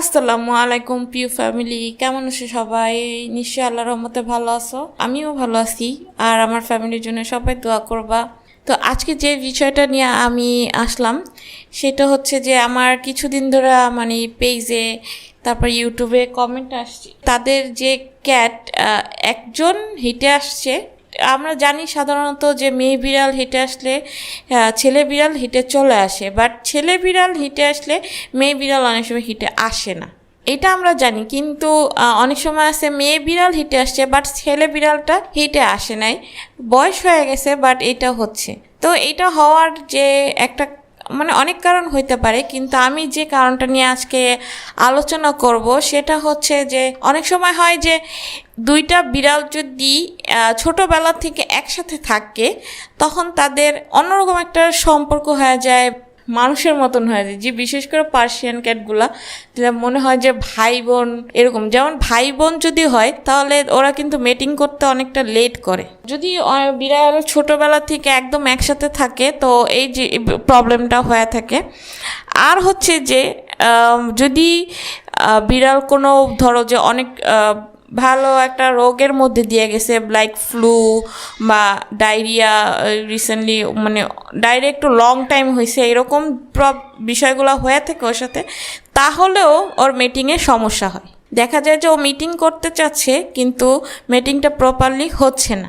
আসসালামু আলাইকুম পিউ ফ্যামিলি। কেমন আছো সবাই? নিশ্চয়ই আল্লাহ রহমতে ভালো আছো। আমিও ভালো আছি। আর আমার ফ্যামিলির জন্য সবাই দোয়া করবা। তো আজকে যে বিষয়টা নিয়ে আমি আসলাম, সেটা হচ্ছে যে আমার কিছুদিন ধরে মানে পেজে, তারপর ইউটিউবে কমেন্ট আসছে। তাদের যে ক্যাট একজন হিটে আসছে আমরা জানি সাধারণত যে মেয়ে বিড়াল হেঁটে আসলে ছেলে বিড়াল হেঁটে চলে আসে বাট ছেলে বিড়াল হেঁটে আসলে মেয়ে বিড়াল অনেক সময় হেঁটে আসে না। এটা আমরা জানি, কিন্তু অনেক সময় আছে মেয়ে বিড়াল হেঁটে আসছে বাট ছেলে বিড়ালটা হেঁটে আসে নাই। বয়স হয়ে গেছে বাট এটা হচ্ছে। তো এটা হওয়ার যে একটা মানে অনেক কারণ হইতে পারে, কিন্তু আমি যে কারণটা নিয়ে আজকে আলোচনা করব, সেটা হচ্ছে যে অনেক সময় হয় যে দুইটা বিড়াল যদি ছোটবেলা থেকে একসাথে থাকে, তখন তাদের অন্যরকম একটা সম্পর্ক হয়ে যায়, মানুষের মতন হয়ে যায়। যে বিশেষ করে পার্সিয়ান ক্যাটগুলা যেটা মনে হয় যে ভাই বোন এরকম। যেমন ভাই বোন যদি হয়, তাহলে ওরা কিন্তু মেটিং করতে অনেকটা লেট করে। যদি বিড়াল ছোটবেলা থেকে একদম একসাথে থাকে, তো এই যে প্রবলেমটা হয়ে থাকে। আর হচ্ছে যে যদি বিড়াল কোনো, ধরো যে অনেক ভালো একটা রোগের মধ্যে দিয়ে গেছে লাইক ফ্লু বা ডায়রিয়া রিসেন্টলি মানে ডায়রিয়া একটু লং টাইম হয়েছে, এরকম বিষয়গুলো হয়ে থাকে ওর সাথে, তাহলেও ওর মিটিংয়ে সমস্যা হয়। দেখা যায় যে ও মিটিং করতে চাচ্ছে, কিন্তু মিটিংটা প্রপারলি হচ্ছে না।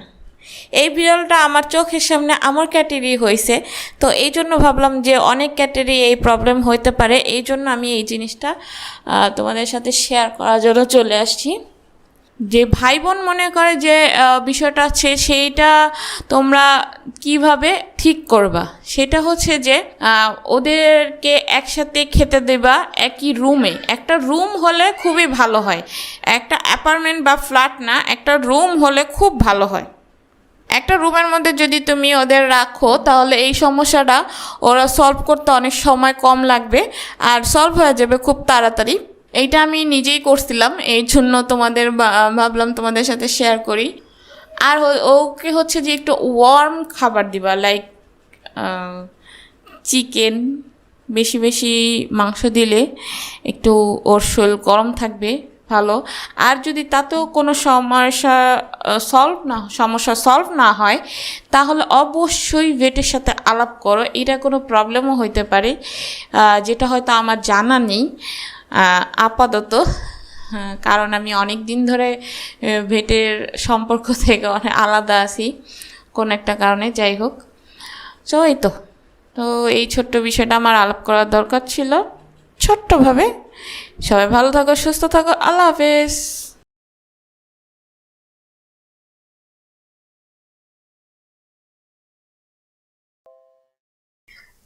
এই বিড়ালটা আমার চোখের সামনে আমার ক্যাটেরই হয়েছে, তো এই জন্য ভাবলাম যে অনেক ক্যাটেরই এই প্রবলেম হইতে পারে, এই জন্য আমি এই জিনিসটা তোমাদের সাথে শেয়ার করার জন্য চলে আসছি। যে ভাই বোন মনে করে যে বিষয়টা আছে, সেইটা তোমরা কীভাবে ঠিক করবা? সেটা হচ্ছে যে ওদেরকে একসাথে খেতে দেবা একই রুমে একটা রুম হলে খুবই ভালো হয়। একটা অ্যাপার্টমেন্ট বা ফ্ল্যাট না, একটা রুম হলে খুব ভালো হয়। একটা রুমের মধ্যে যদি তুমি ওদের রাখো, তাহলে এই সমস্যাটা ওরা সলভ করতে অনেক সময় কম লাগবে। আর সলভ হয়ে যাবে খুব তাড়াতাড়ি। এইটা আমি নিজেই করছিলাম এই জন্য তোমাদের ভাবলাম তোমাদের সাথে শেয়ার করি। আর ওকে হচ্ছে যে একটু ওয়ার্ম খাবার দিবা লাইক চিকেন বেশি বেশি মাংস দিলে একটু ওর শরীর গরম থাকবে, ভালো। আর যদি তাতেও কোনো সমস্যা সলভ না, সমস্যা সলভ না হয়, তাহলে অবশ্যই ভেটের সাথে আলাপ করো, এটা কোনো প্রবলেমও হইতে পারে। যেটা হয়তো আমার জানা নেই। আপাতত, কারণ আমি অনেক দিন ধরে ভেটের সম্পর্ক থেকে অনেক আলাদা আছি, কোন একটা কারণে, যাই হোক। তো এই তো তো এই ছোট্ট বিষয়টা আমার আলাপ করার দরকার ছিল। ছোট্টভাবে, সবাই ভালো থাকো, সুস্থ থাকো, আল্লাহ হাফেজ।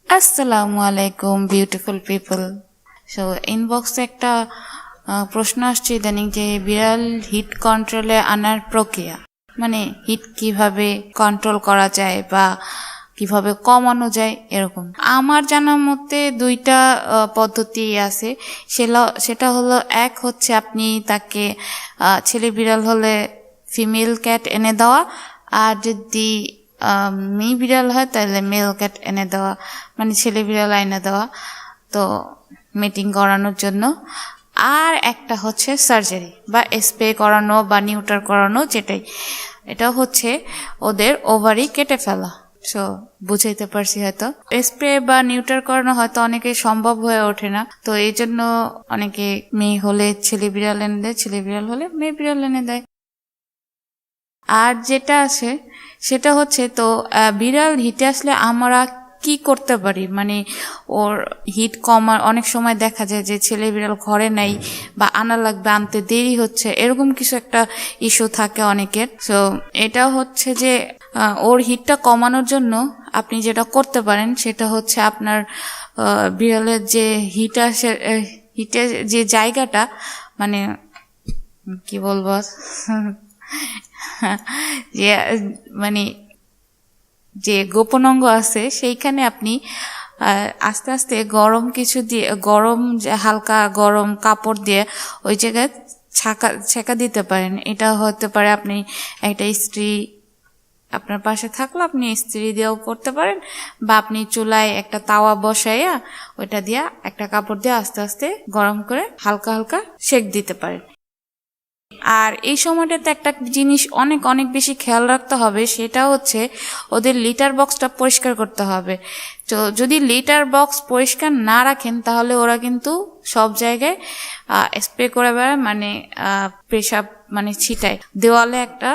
আসসালামু আলাইকুম বিউটিফুল পিপল সো ইনবক্সে একটা প্রশ্ন আসছে ইদানিং যে বিড়াল হিট কন্ট্রোলে আনার প্রক্রিয়া। মানে হিট কীভাবে কন্ট্রোল করা যায় বা কীভাবে কমানো যায় এরকম। আমার জানা মতে দুইটা পদ্ধতি আছে। সেটা সেটা হলো এক হচ্ছে আপনি তাকে ছেলে বিড়াল হলে ফিমেল ক্যাট এনে দেওয়া আর যদি মেয়ে বিড়াল হয় তাহলে মেল ক্যাট এনে দেওয়া মানে ছেলে বিড়াল এনে দেওয়া। তো মিটিং করানোর জন্য। আর একটা হচ্ছে সার্জারি বা স্প্রে করানো বা নিউটার করানো যেটাই। এটা হচ্ছে ওদের ওভারি কেটে ফেলা। সো বুঝাইতে পারছি হয়তো। স্প্রে বা নিউটার করানো হয়তো অনেকে সম্ভব হয়ে ওঠে না। তো এই জন্য অনেকে মেয়ে হলে ছেলে বিড়াল এনে দেয়, ছেলে বিড়াল হলে মেয়ে বিড়াল এনে দেয়। আর যেটা আছে, সেটা হচ্ছে তো বিড়াল হিটে আসলে আমরা কি করতে পারি? মানে ওর হিট কমার অনেক সময় দেখা যায় যে ছেলে বিড়াল ঘরে নাই বা আনা লাগবে, আনতে দেরি হচ্ছে, এরকম কিছু একটা ইস্যু থাকে অনেকের। তো এটা হচ্ছে যে ওর হিটটা কমানোর জন্য আপনি যেটা করতে পারেন সেটা হচ্ছে আপনার বিড়ালের যে হিট আসে হিটের যে জায়গাটা মানে কি বলব? যে মানে যে গোপন অঙ্গ আছে, সেইখানে আপনি আস্তে আস্তে গরম কিছু দিয়ে, গরম হালকা গরম কাপড় দিয়ে ওই জায়গায় ছাকা, ছেঁকা দিতে পারেন। এটা হতে পারে আপনি একটা ইস্ত্রি, আপনার পাশে থাকলে আপনি ইস্ত্রি দিয়েও করতে পারেন বা আপনি চুলায় একটা তাওয়া বসাইয়া ওইটা দিয়া একটা কাপড় দিয়ে আস্তে আস্তে গরম করে হালকা হালকা সেক দিতে পারেন। আর এই সময়টাতে একটা জিনিস অনেক অনেক বেশি খেয়াল রাখতে হবে, সেটা হচ্ছে ওদের লিটার বক্সটা পরিষ্কার করতে হবে। তো যদি লিটার বক্স পরিষ্কার না রাখেন, তাহলে ওরা কিন্তু সব জায়গায় স্প্রে করে বেড়ায় মানে পেশাব মানে ছিটায়। দেওয়ালে একটা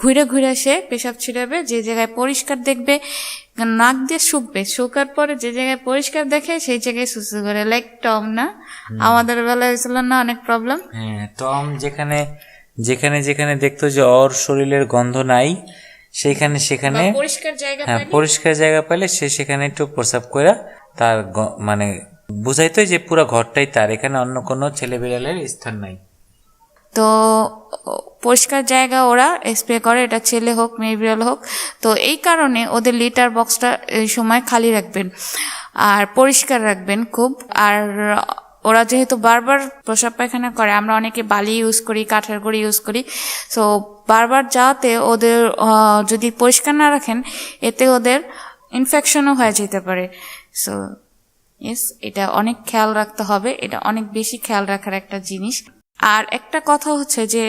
ঘুরে ঘুরে সে পেশাব ছিটাবে যে জায়গায় পরিষ্কার দেখবে নাক দিয়ে শুকবে। শুকার পরে যে জায়গায় পরিষ্কার দেখে সেই জায়গায় সুসু করে। লাইক টম না? আমাদের বেলায় হয়েছিল না অনেক প্রবলেম হ্যাঁ টম যেখানে যেখানে যেখানে দেখতো যে ওর শরীরের গন্ধ নাই সেইখানে সেখানে পরিষ্কার জায়গা হ্যাঁ পরিষ্কার জায়গা পেলে সে সেখানে একটু প্রসাব করে তার মানে বুঝাইতো যে পুরো ঘরটাই তার এখানে অন্য কোনো ছেলে বিড়ালের স্থান নাই। তো পরিষ্কার জায়গা ওরা স্প্রে করে, এটা ছেলে হোক, মেয়ে, বিড়াল হোক। তো এই কারণে ওদের লিটার বক্সটা এই সময় খালি রাখবেন আর পরিষ্কার রাখবেন খুব। আর ওরা যেহেতু বারবার প্রসাব পায়খানা করে, আমরা অনেকে বালি ইউজ করি, কাঠের গুঁড়ি ইউজ করি। সো বারবার যাওয়াতে ওদের যদি পরিষ্কার না রাখেন, এতে ওদের ইনফেকশনও হয়ে যেতে পারে। সো ইয়েস এটা অনেক খেয়াল রাখতে হবে। এটা অনেক বেশি খেয়াল রাখার একটা জিনিস। আর একটা কথা হচ্ছে যে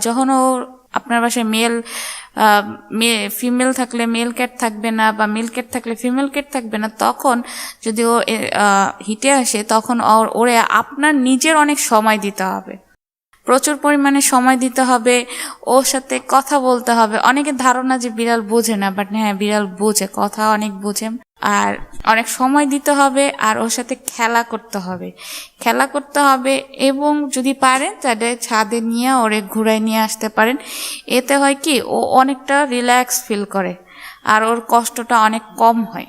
যখন ও আপনার বাসায় মেল ফিমেল থাকলে মেল ক্যাট থাকবে না বা মেল ক্যাট থাকলে ফিমেল ক্যাট থাকবে না, তখন যদি ও হিটে আসে, তখন ওর, ওরে আপনার নিজের অনেক সময় দিতে হবে। প্রচুর পরিমাণে সময় দিতে হবে, ওর সাথে কথা বলতে হবে। অনেকের ধারণা যে বিড়াল বোঝে না বাট হ্যাঁ বিড়াল বোঝে, কথা অনেক বোঝে। আর অনেক সময় দিতে হবে, আর ওর সাথে খেলা করতে হবে। খেলা করতে হবে এবং যদি পারেন, তাহলে ছাদে নিয়ে ওরে ঘুরায় নিয়ে আসতে পারেন। এতে হয় কি, ও অনেকটা রিল্যাক্স ফিল করে, আর ওর কষ্টটা অনেক কম হয়।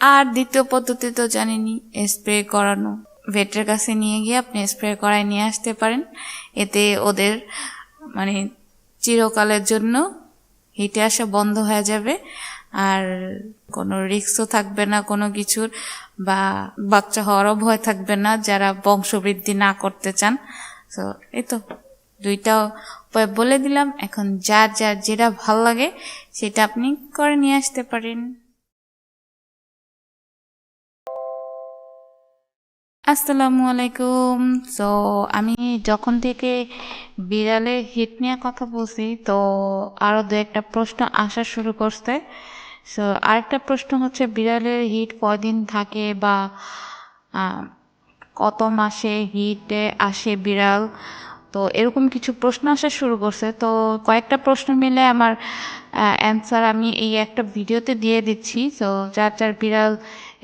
আর দ্বিতীয় পদ্ধতি তো জানেনই স্প্রে করানো। ভেটের কাছে নিয়ে গিয়ে আপনি স্প্রে করায় নিয়ে আসতে পারেন। এতে ওদের মানে চিরকালের জন্য হিটে আসা বন্ধ হয়ে যাবে। আর কোনো রিস্কও থাকবে না কোনো কিছুর, বা বাচ্চা হওয়ারও ভয় থাকবে না যারা বংশবৃদ্ধি না করতে চান। তো এই তো। দুইটা উপায় বলে দিলাম। এখন যার যার যেটা ভালো লাগে সেটা আপনি করে নিয়ে আসতে পারেন। আসসালামু আলাইকুম তো আমি যখন থেকে বিড়ালের হিট নিয়ে কথা বলছি, তো আরও দু একটা প্রশ্ন আসা শুরু করছে। সো আরেকটা প্রশ্ন হচ্ছে বিড়ালের হিট কয়দিন থাকে বা কত মাসে হিটে আসে বিড়াল? তো এরকম কিছু প্রশ্ন আসা শুরু করছে। তো কয়েকটা প্রশ্ন মিলে আমার অ্যান্সার আমি এই একটা ভিডিওতে দিয়ে দিচ্ছি। তো যার যার বিড়াল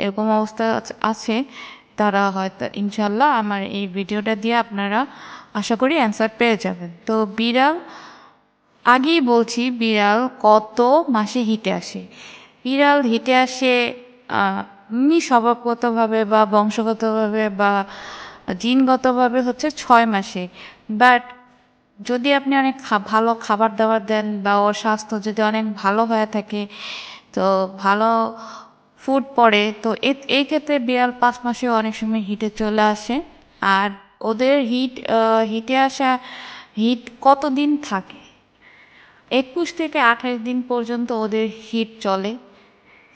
এরকম অবস্থা আছে তারা হয়তো ইনশাল্লাহ আমার এই ভিডিওটা দিয়ে আপনারা আশা করি অ্যান্সার পেয়ে যাবেন। তো বিড়াল, আগেই বলছি বিড়াল কত মাসে হিটে আসে? বিড়াল হিটে আসে এমনি স্বভাবগতভাবে বা বংশগতভাবে বা জিনগতভাবে হচ্ছে ছয় মাসে। বাট যদি আপনি অনেক ভালো খাবার দাবার দেন বা ওর স্বাস্থ্য যদি অনেক ভালো হয়ে থাকে, তো ভালো ফুড পড়ে, তো এই ক্ষেত্রে বিড়াল পাঁচ মাসেও অনেক সময় হিটে চলে আসে। আর ওদের হিট হিটে আসা হিট কতদিন থাকে? একুশ থেকে আঠাশ দিন পর্যন্ত ওদের হিট চলে।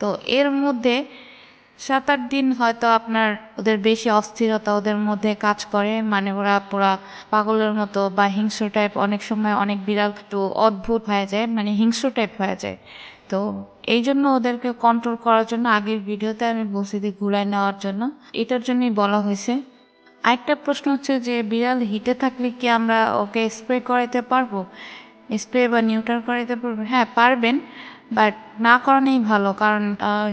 তো এর মধ্যে সাত আট দিন হয়তো আপনার ওদের বেশি অস্থিরতা ওদের মধ্যে কাজ করে। মানে ওরা পুরা পাগলের মতো বা হিংস্র টাইপ অনেক সময় অনেক বিড়াল একটু অদ্ভুত হয়ে যায় মানে হিংস্র টাইপ হয়ে যায়। তো এই জন্য ওদেরকে কন্ট্রোল করার জন্য আগের ভিডিওতে আমি বলছি যে ঘুরায় নেওয়ার জন্য। এটার জন্যই বলা হয়েছে। আরেকটা প্রশ্ন হচ্ছে যে বিড়াল হিটে থাকলে কি আমরা ওকে স্প্রে করাইতে পারব? স্প্রে বা নিউট্রাল করাইতে পারব? হ্যাঁ পারবেন বাট না করানোই ভালো, কারণ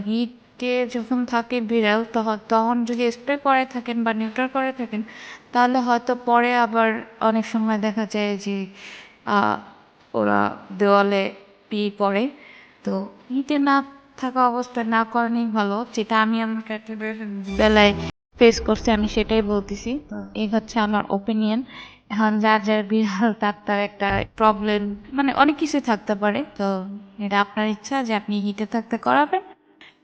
হিটে যখন থাকে বিড়াল তখন যদি স্প্রে করে থাকেন বা নিউট্রাল করে থাকেন, তাহলে হয়তো পরে আবার অনেক সময় দেখা যায় যে ওরা দেওয়ালে পি পড়ে। তো হিটে না থাকা অবস্থায় না করানোই ভালো। যেটা আমি আমার ক্যাটের বেলায় ফেস করছি, আমি সেটাই বলতেছি। তো এই হচ্ছে আমার ওপিনিয়ন এখন যার যার বিড়াল, তার তার একটা প্রবলেম মানে অনেক কিছু থাকতে পারে। তো এটা আপনার ইচ্ছা যে আপনি হিটে থাকতে করাবেন।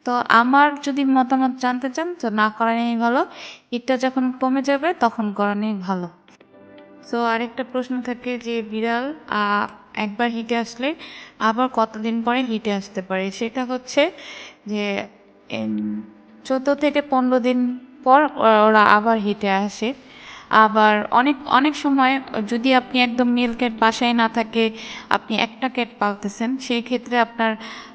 তো আমার যদি মতামত জানতে চান, তো না করানোই ভালো। হিটটা যখন কমে যাবে, তখন করানোই ভালো। সো আরেকটা প্রশ্ন থাকে যে, বিড়াল একবার হিটে আসলে আবার কতদিন পরে হিটে আসতে পারে? সেটা হচ্ছে যে চোদ্দ থেকে পনেরো দিন পর ওরা আবার হিটে আসে। আবার অনেক অনেক সময় যদি আপনি একদম মিল ক্যাট বাসায় না থাকে, আপনি একটা ক্যাট পালতেছেন, সেই ক্ষেত্রে আপনার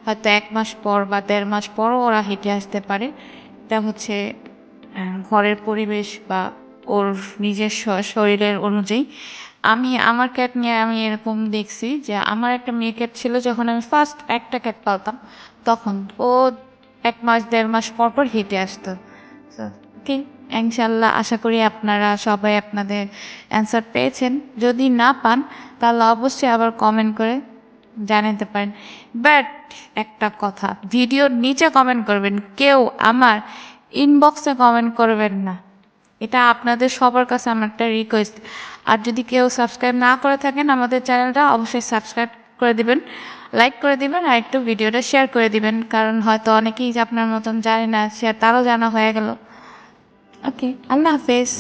হয়তো এক মাস পর বা দেড় মাস পরও ওরা হেঁটে আসতে পারে। এটা হচ্ছে ঘরের পরিবেশ বা ওর নিজের শরীরের অনুযায়ী। আমি আমার ক্যাট নিয়ে আমি এরকম দেখছি যে আমার একটা মেয়ে ক্যাট ছিল যখন আমি ফার্স্ট একটা ক্যাট পালতাম, তখন ও এক মাস, দেড় মাস পর পর হেঁটে আসতো। ইনশাল্লাহ আশা করি আপনারা সবাই আপনাদের অ্যান্সার পেয়েছেন। যদি না পান, তাহলে অবশ্যই আবার কমেন্ট করে জানাতে পারেন। বাট একটা কথা ভিডিওর নিচে কমেন্ট করবেন, কেউ আমার ইনবক্সে কমেন্ট করবেন না। এটা আপনাদের সবার কাছে আমার একটা রিকোয়েস্ট আর যদি কেউ সাবস্ক্রাইব না করে থাকেন, আমাদের চ্যানেলটা অবশ্যই সাবস্ক্রাইব করে দিবেন লাইক করে দিবেন, আর একটু ভিডিওটা শেয়ার করে দিবেন, কারণ হয়তো অনেকেই আপনার মতন জানে না শেয়ার তারও জানা হয়ে গেল। ওকে আল্লাহ হাফেজ।